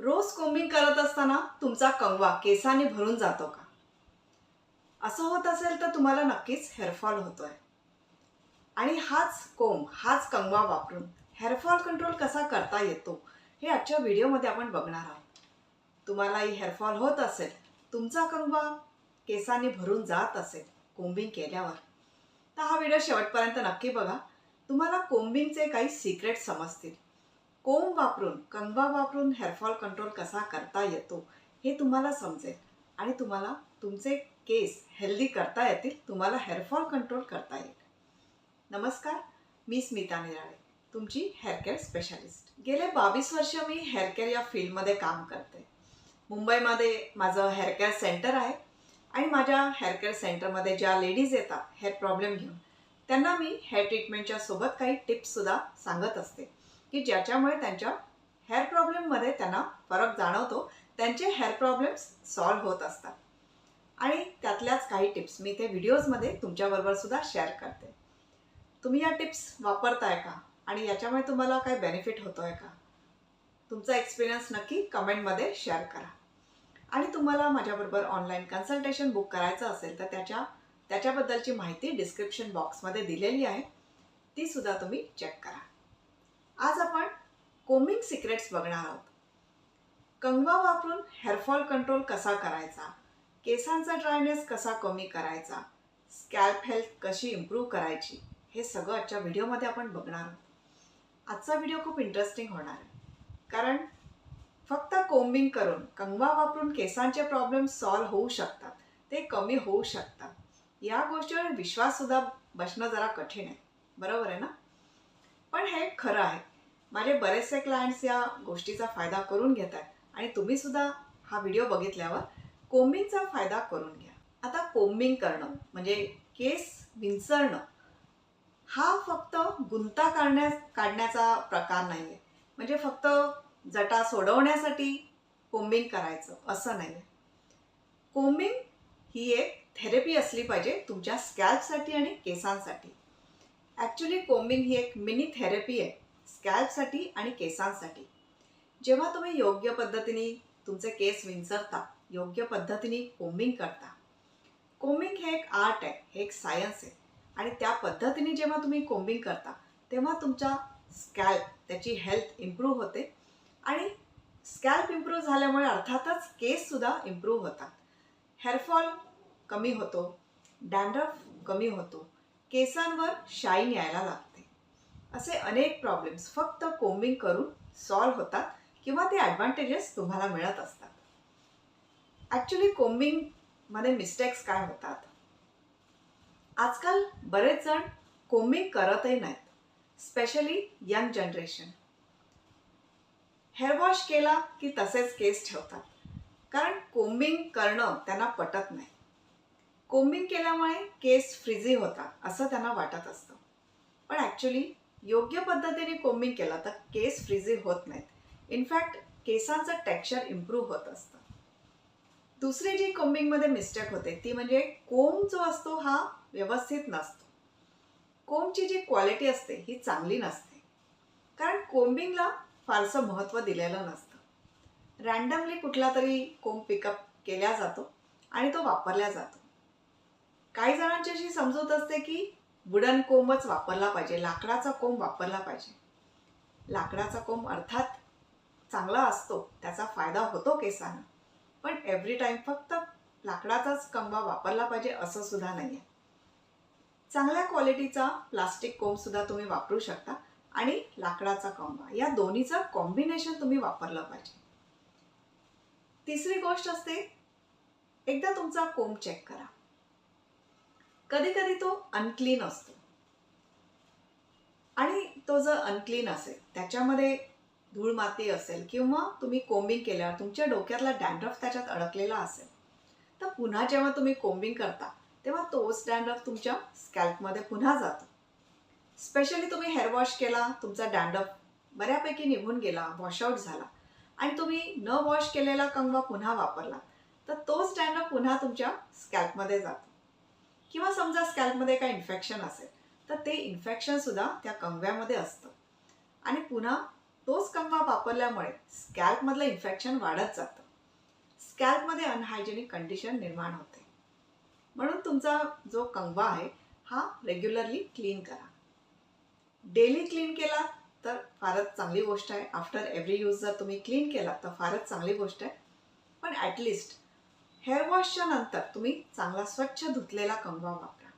रोज combing करत असताना तुमचा कंगवा केसाने भरून जातो का? असं होत असेल तर तुम्हाला नक्कीच हेअरफॉल होतोय. आणि हाच कोंब हाच कंगवा वापरून हेअरफॉल कंट्रोल कसा करता येतो हे आजच्या व्हिडिओमध्ये आपण बघणार आहोत. तुम्हालाही हेअरफॉल होत असेल तुमचा कंगवा केसाने भरून जात असेल कोम्बिंग केल्यावर. तर हा व्हिडिओ शेवटपर्यंत नक्की बघा. तुम्हाला कोम्बिंगचे काही सिक्रेट समजतील. कोंब वापरून कंगवा वापरून हेअरफॉल कंट्रोल कसा करता येतो हे तुम्हाला समजेल. आणि तुम्हाला तुमचे केस हेल्दी करता येतील तुम्हाला हेअरफॉल कंट्रोल करता येईल. नमस्कार मी स्मिता निराळे तुमची हेअर केअर स्पेशालिस्ट गेले बावीस वर्ष मी हेअर केअर या फील्डमध्ये काम करते. मुंबईमध्ये माझं हेअर केअर सेंटर आहे आणि माझ्या हेअर केअर सेंटरमध्ये ज्या लेडीज येतात हेअर प्रॉब्लेम घेऊन त्यांना मी हेअर ट्रीटमेंटच्या सोबत काही टिप्ससुद्धा सांगत असते. की ज्याच्यामुळे त्यांच्या हेअर प्रॉब्लेममध्ये त्यांना फरक जाणवतो त्यांचे हेअर प्रॉब्लेम्स सॉल्व्ह होत असतात. आणि त्यातल्याच काही टिप्स मी ते व्हिडिओजमध्ये तुमच्याबरोबर सुद्धा शेअर करते. तुम्ही या टिप्स वापरताय का? आणि याच्यामुळे तुम्हाला काय बेनिफिट होतो आहे का? तुमचा एक्सपिरियन्स नक्की कमेंटमध्ये शेअर करा. आणि तुम्हाला माझ्याबरोबर ऑनलाईन कन्सल्टेशन बुक करायचं असेल तर त्याच्या त्याच्याबद्दलची माहिती डिस्क्रिप्शन बॉक्समध्ये दिलेली आहे. तीसुद्धा तुम्ही चेक करा. आज आपण कोमिंग सिक्रेट्स बघणार आहोत. कंगवा वापरून हेअरफॉल कंट्रोल कसा करायचा? केसांचा ड्रायनेस कसा कमी करायचा? स्कॅल्प हेल्थ कशी इम्प्रूव्ह करायची? हे सगळं आजच्या व्हिडिओमध्ये आपण बघणार आहोत. आजचा व्हिडिओ खूप इंटरेस्टिंग होणार आहे. कारण फक्त कोम्बिंग करून कंगवा वापरून केसांचे प्रॉब्लेम सॉल्व्ह होऊ शकतात. ते कमी होऊ शकतात. या गोष्टीवर विश्वाससुद्धा बसणं जरा कठीण आहे. बरोबर आहे ना? पण हे खरं आहे. माझे बरेचसे क्लायंट्स या गोष्टीचा फायदा करून घेत आहेत आणि तुम्ही सुद्धा हा व्हिडिओ बघितल्यावर कोम्बिंगचा फायदा करून घ्या. आता कोम्बिंग करणं म्हणजे केस विंचरणं हा फक्त गुंता काढण्या काढण्याचा प्रकार नाही आहे म्हणजे फक्त जटा सोडवण्यासाठी कोम्बिंग करायचं असं नाही आहे कोम्बिंग ही एक थेरपी असली पाहिजे तुमच्या स्कॅल्पसाठी आणि केसांसाठी. ॲक्च्युली कोम्बिंग ही एक मिनी थेरपी आहे स्कॅल्पसाठी आणि केसांसाठी. जेव्हा तुम्ही योग्य पद्धतीने तुमचे केस विंचरता योग्य पद्धतीने कोम्बिंग करता. कोम्बिंग हे एक आर्ट आहे हे एक सायन्स आहे. आणि त्या पद्धतीने जेव्हा तुम्ही कोम्बिंग करता तेव्हा तुमच्या स्कॅल्प त्याची हेल्थ इम्प्रूव्ह होते. आणि स्कॅल्प इम्प्रूव्ह झाल्यामुळे अर्थातच केससुद्धा इम्प्रूव्ह होतात. हेअरफॉल कमी होतो डॅन्ड्रफ कमी होतो. केसांवर शाईन यायला लागते. असे अनेक प्रॉब्लेम्स फक्त कोम्बिंग करून सॉल्व्ह होतात किंवा ते ॲडव्हान्टेजेस तुम्हाला मिळत असतात. ॲक्च्युली कोम्बिंगमध्ये मिस्टेक्स काय होतात? आजकाल बरेच जण कोम्बिंग करतही नाहीत specially young generation hair wash केला की तसेच केस ठेवतात. कारण कोम्बिंग करणं त्यांना पटत नाही. कोम्बिंग केल्यामुळे केस फ्रिझी होता असं त्यांना वाटत असतं. पण ॲक्च्युली योग्य पद्धतीने कोम्बिंग केलं तर केस फ्रिझी होत नाहीत. इनफॅक्ट केसांचं टेक्स्चर इम्प्रूव्ह होत असतं. दुसरी जी कोम्बिंगमध्ये मिस्टेक होते ती म्हणजे कोंब जो असतो हा व्यवस्थित नसतो. कोंबची जी क्वालिटी असते ही चांगली नसते. कारण कोम्बिंगला फारसं महत्त्व दिलेलं नसतं. रँडमली कुठला तरी कोंब पिकअप केला जातो आणि तो वापरला जातो. काही जणांची अशी समजूत असते की वुडन कोंबच वापरला पाहिजे लाकडाचा कोंब वापरला पाहिजे. लाकडाचा कोंब अर्थात चांगला असतो त्याचा फायदा होतो केसांना. पण एव्हरी टाईम फक्त लाकडाचाच कंबा वापरला पाहिजे असं सुद्धा नाही आहे चांगल्या क्वालिटीचा प्लास्टिक कोंब सुद्धा तुम्ही वापरू शकता आणि लाकडाचा कंबा या दोन्हीचं कॉम्बिनेशन तुम्ही वापरलं पाहिजे. तिसरी गोष्ट असते एकदा तुमचा कोंब चेक करा. कधी कधी तो अनक्लीन असतो. आणि तो जर अनक्लीन असेल त्याच्यामध्ये धूळ माती असेल किंवा तुम्ही कोम्बिंग केल्यावर तुमच्या डोक्यातला डॅन्ड्रफ त्याच्यात अडकलेला असेल तर पुन्हा जेव्हा तुम्ही कोंबिंग करता तेव्हा तोच डॅन्ड्रफ तुमच्या स्कॅल्पमध्ये पुन्हा जातो. स्पेशली तुम्ही हेअर वॉश केला तुमचा डॅन्ड्रफ बऱ्यापैकी निघून गेला वॉशआउट झाला आणि तुम्ही न वॉश केलेला कंगवा पुन्हा वापरला तर तोच डॅन्ड्रफ पुन्हा तुमच्या स्कॅल्पमध्ये जातो. किंवा समजा स्कॅल्पमध्ये काही इन्फेक्शन असेल तर ते इन्फेक्शनसुद्धा त्या कंगव्यामध्ये असतं. आणि पुन्हा तोच कंगवा वापरल्यामुळे स्कॅल्पमधलं इन्फेक्शन वाढत जातं. स्कॅल्पमध्ये अनहायजेनिक कंडिशन निर्माण होते. म्हणून तुमचा जो कंगवा आहे हा रेग्युलरली क्लीन करा. डेली क्लीन केला तर फारच चांगली गोष्ट आहे. आफ्टर एव्हरी यूज जर तुम्ही क्लीन केला तर फारच चांगली गोष्ट आहे. पण ॲटलिस्ट हेअर वॉशच्या नंतर तुम्ही चांगला स्वच्छ धुतलेला कंगवा वापरा.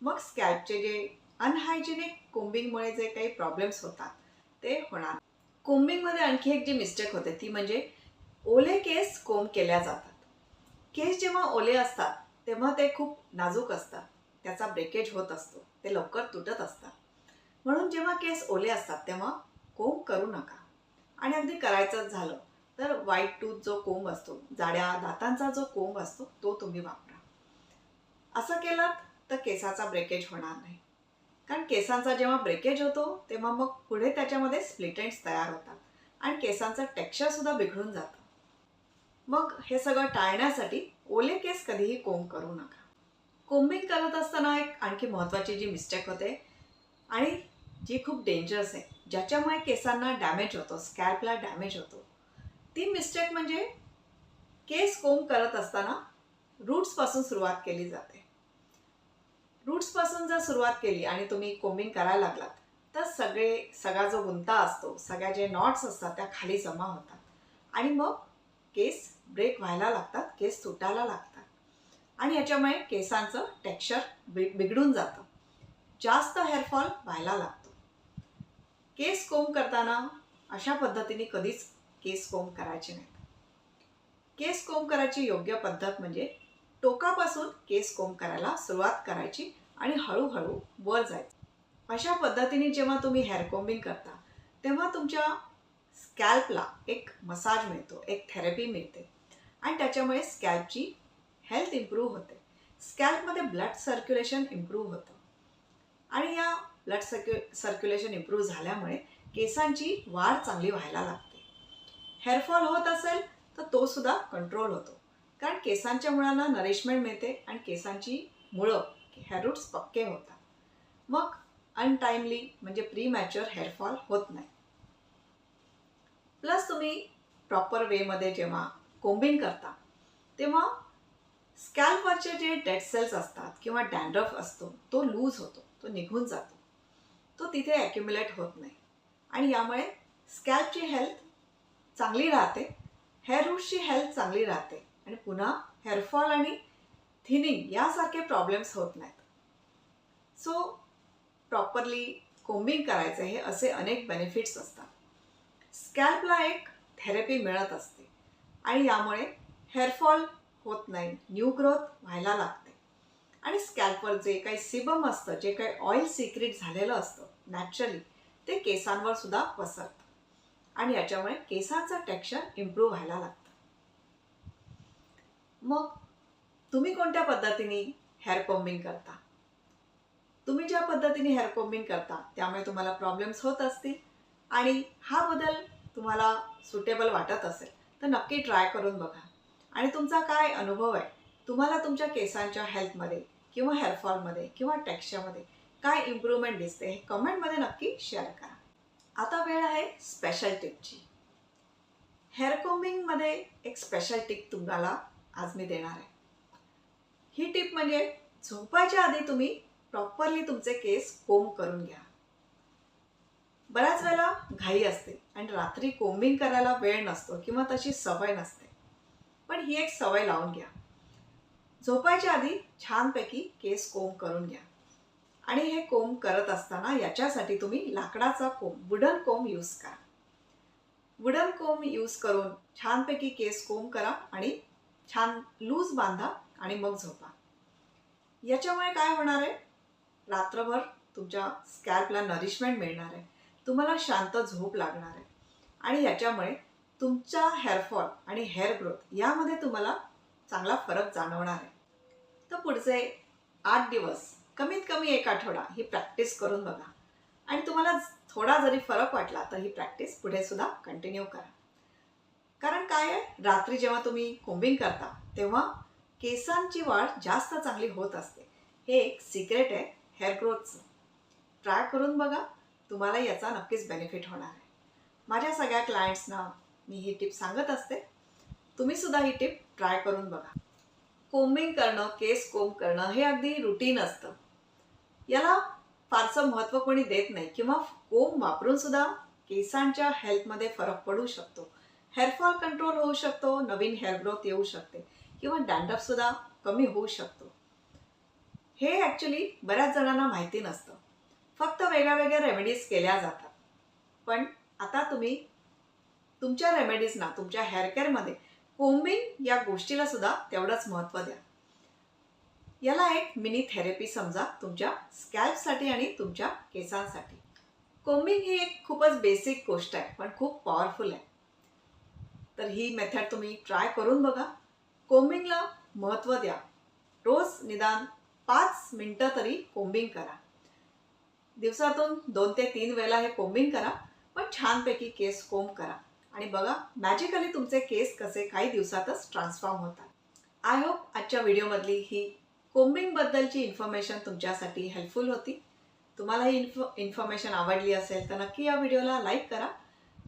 मग स्कॅल्पचे जे अनहायजेनिक कोंबिंगमुळे जे काही प्रॉब्लेम्स होतात ते होणार. कोंबिंगमध्ये आणखी एक जी मिस्टेक होते ती म्हणजे ओले केस कोंब केल्या जातात. केस जेव्हा ओले असतात तेव्हा ते खूप नाजूक असतात. त्याचा ब्रेकेज होत असतो. ते लवकर तुटत असतात. म्हणून जेव्हा केस ओले असतात तेव्हा कोंब करू नका. आणि अगदी करायचंच झालं तर व्हाईट टूथ जो कोंब असतो जाड्या दातांचा जो कोंब असतो तो तुम्ही वापरा. असं केलं तर केसाचा ब्रेकेज होणार नाही. कारण केसांचा जेव्हा ब्रेकेज होतो तेव्हा मग पुढे त्याच्यामध्ये स्प्लिटेंट्स तयार होतात आणि केसांचं टेक्स्चर सुद्धा बिघडून जातं. मग हे सगळं टाळण्यासाठी ओले केस कधीही कोंब करू नका. कोंबिंग करत असताना एक आणखी महत्त्वाची जी मिस्टेक होते आणि जी खूप डेंजरस आहे ज्याच्यामुळे केसांना डॅमेज होतो स्कॅल्पला डॅमेज होतो ती मिस्टेक म्हणजे केस कोंब करत असताना रूट्सपासून सुरुवात केली जाते. रूट्सपासून जर सुरुवात केली आणि तुम्ही कोंबिंग करायला लागलात तर सगळे सगळा जो गुंता असतो सगळ्या जे नॉट्स असतात त्या खाली जमा होतात. आणि मग केस ब्रेक व्हायला लागतात केस तुटायला लागतात. आणि याच्यामुळे केसांचं टेक्स्चर बि बिघडून जातं. जास्त हेअरफॉल व्हायला लागतो. केस कोंब करताना अशा पद्धतीने कधीच केस कोंब करायचे नाहीत. केस कोंब करायची योग्य पद्धत म्हणजे टोकापासून केस कोंब करायला सुरुवात करायची आणि हळूहळू वर जायचं. अशा पद्धतीने जेव्हा तुम्ही हेअर कोंबिंग करता तेव्हा तुमच्या स्कॅल्पला एक मसाज मिळतो एक थेरपी मिळते. आणि त्याच्यामुळे स्कॅल्पची हेल्थ इम्प्रूव्ह होते. स्कॅल्पमध्ये ब्लड सर्क्युलेशन इम्प्रूव्ह होतं. आणि या ब्लड सर्क्यु सर्क्युलेशन इम्प्रूव्ह झाल्यामुळे केसांची वाढ चांगली व्हायला लागते. हेअरफॉल होत असेल तर तो सुद्धा कंट्रोल होतो. कारण केसांच्या मुळांना नरिशमेंट मिळते आणि केसांची मुळं हेअर रूट्स पक्के होतात. मग अनटाईमली म्हणजे प्री मॅच्युअर हेअरफॉल होत नाही. प्लस तुम्ही प्रॉपर वेमध्ये जेव्हा कोम्बिंग करता तेव्हा स्कॅल्पवरचे जे डेड सेल्स असतात किंवा डॅन्ड्रफ असतो तो लूज होतो तो निघून जातो. तो तिथे ॲक्युम्युलेट होत नाही. आणि यामुळे स्कॅल्पची हेल्थ चांगली राहते. हेअर रूट्सची हेल्थ चांगली राहते. आणि पुन्हा हेअरफॉल आणि थिनिंग यासारखे प्रॉब्लेम्स होत नाहीत. सो प्रॉपरली कोम्बिंग करायचं हे असे अनेक बेनिफिट्स असतात. स्कॅल्पला एक थेरपी मिळत असते. आणि यामुळे हेअरफॉल होत नाही न्यू ग्रोथ व्हायला लागते. आणि स्कॅल्पवर जे काही सिबम असतं जे काही ऑइल सिक्रेट झालेलं असतं नॅचरली ते केसांवर सुद्धा पसरतं. आणि याच्यामुळे केसांचं टेक्स्चर इम्प्रूव्ह व्हायला लागतं. मग तुम्ही कोणत्या पद्धतीने हेअर कोम्बिंग करता? तुम्ही ज्या पद्धतीने हेअर कोम्बिंग करता त्यामुळे तुम्हाला प्रॉब्लेम्स होत असतील आणि हा बदल तुम्हाला सुटेबल वाटत असेल तर नक्की ट्राय करून बघा. आणि तुमचा काय अनुभव आहे? तुम्हाला तुमच्या केसांच्या हेल्थमध्ये किंवा हेअरफॉलमध्ये किंवा टेक्स्चरमध्ये काय इम्प्रूव्हमेंट दिसते हे कमेंटमध्ये नक्की शेअर करा. आता वेळ आहे स्पेशल टिपची हेअर कोम्बिंगमध्ये एक स्पेशल टिप तुम्हाला आज मी देणार आहे. ही टिप म्हणजे झोपायच्या आधी तुम्ही प्रॉपरली तुमचे केस कोंब करून घ्या. बऱ्याच वेळेला घाई असते आणि रात्री कोम्बिंग करायला वेळ नसतो किंवा तशी सवय नसते. पण ही एक सवय लावून घ्या. झोपायच्या आधी छानपैकी केस कोंब करून घ्या. आणि हे कोंब करत असताना याच्यासाठी तुम्ही लाकडाचा कोंब वुडन कोंब यूज करा. वुडन कोंब यूज करून छानपैकी केस कोंब करा आणि छान लूज बांधा आणि मग झोपा. याच्यामुळे काय होणार आहे? रात्रभर तुमच्या स्कॅल्पला नरिशमेंट मिळणार आहे. तुम्हाला शांत झोप लागणार आहे. आणि याच्यामुळे तुमचा हेअरफॉल आणि हेअर ग्रोथ यामध्ये तुम्हाला चांगला फरक जाणवणार आहे. तर पुढचे आठ दिवस कमीत कमी एक आठवडा ही प्रॅक्टिस करून बघा. आणि तुम्हाला थोडा जरी फरक वाटला तर ही प्रॅक्टिस पुढे सुद्धा कंटिन्यू करा. कारण काय आहे? रात्री जेव्हा तुम्ही कोंबिंग करता तेव्हा केसांची वाढ जास्त चांगली होत असते. हे एक सिक्रेट आहे हेअर ग्रोथचं ट्राय करून बघा तुम्हाला याचा नक्कीच बेनिफिट होणार आहे. माझ्या सगळ्या क्लायंट्सना मी ही टिप सांगत असते. तुम्ही सुद्धा ही टिप ट्राय करून बघा. कोंबिंग करणं केस कोंब करणं हे अगदी रुटीन असतं. याला फारसं महत्त्व कोणी देत नाही. किंवा कोंब वापरून सुद्धा केसांच्या हेल्थमध्ये फरक पडू शकतो. हेअरफॉल कंट्रोल होऊ शकतो नवीन हेअर ग्रोथ येऊ शकते. किंवा डॅन्ड्रफ सुद्धा कमी होऊ शकतो. हे ॲक्च्युली बऱ्याच जणांना माहिती नसतं. फक्त वेगळ्या वेगळ्या रेमेडीज केल्या जातात. पण आता तुम्ही तुमच्या रेमेडीजना तुमच्या हेअर केअरमध्ये कोम्बिंग या गोष्टीला सुद्धा तेवढंच महत्त्व द्या. याला एक मिनी थेरपी समजा तुमच्या स्कॅल्पसाठी आणि तुमच्या केसांसाठी. कोम्बिंग ही एक खूपच बेसिक गोष्ट आहे पण खूप पॉवरफुल आहे. तर ही मेथड तुम्ही ट्राय करून बघा. कोम्बिंगला महत्त्व द्या. रोज निदान पाच मिनटं तरी कोम्बिंग करा. दिवसातून दोन ते तीन वेळेला हे कोम्बिंग करा पण छानपैकी केस कोंब करा. आणि बघा मॅजिकली तुमचे केस कसे काही दिवसातच ट्रान्सफॉर्म होतात. आय होप आजच्या व्हिडिओमधली ही कोम्बिंगबद्दलची इन्फॉर्मेशन तुमच्यासाठी हेल्पफुल होती. तुम्हाला ही इन्फॉ इन्फॉर्मेशन आवडली असेल तर नक्की या व्हिडिओला लाईक करा.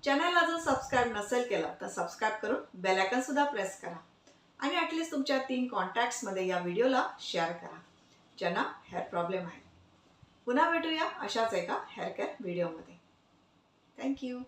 चॅनलला जर सबस्क्राईब नसेल केलं तर सबस्क्राईब करून बेलायकनसुद्धा प्रेस करा. आणि ॲटलिस्ट तुमच्या तीन कॉन्टॅक्ट्समध्ये या व्हिडिओला शेअर करा. ज्यांना हेअर प्रॉब्लेम आहे. पुन्हा भेटूया अशाच एका हेअर केअर व्हिडिओमध्ये थँक्यू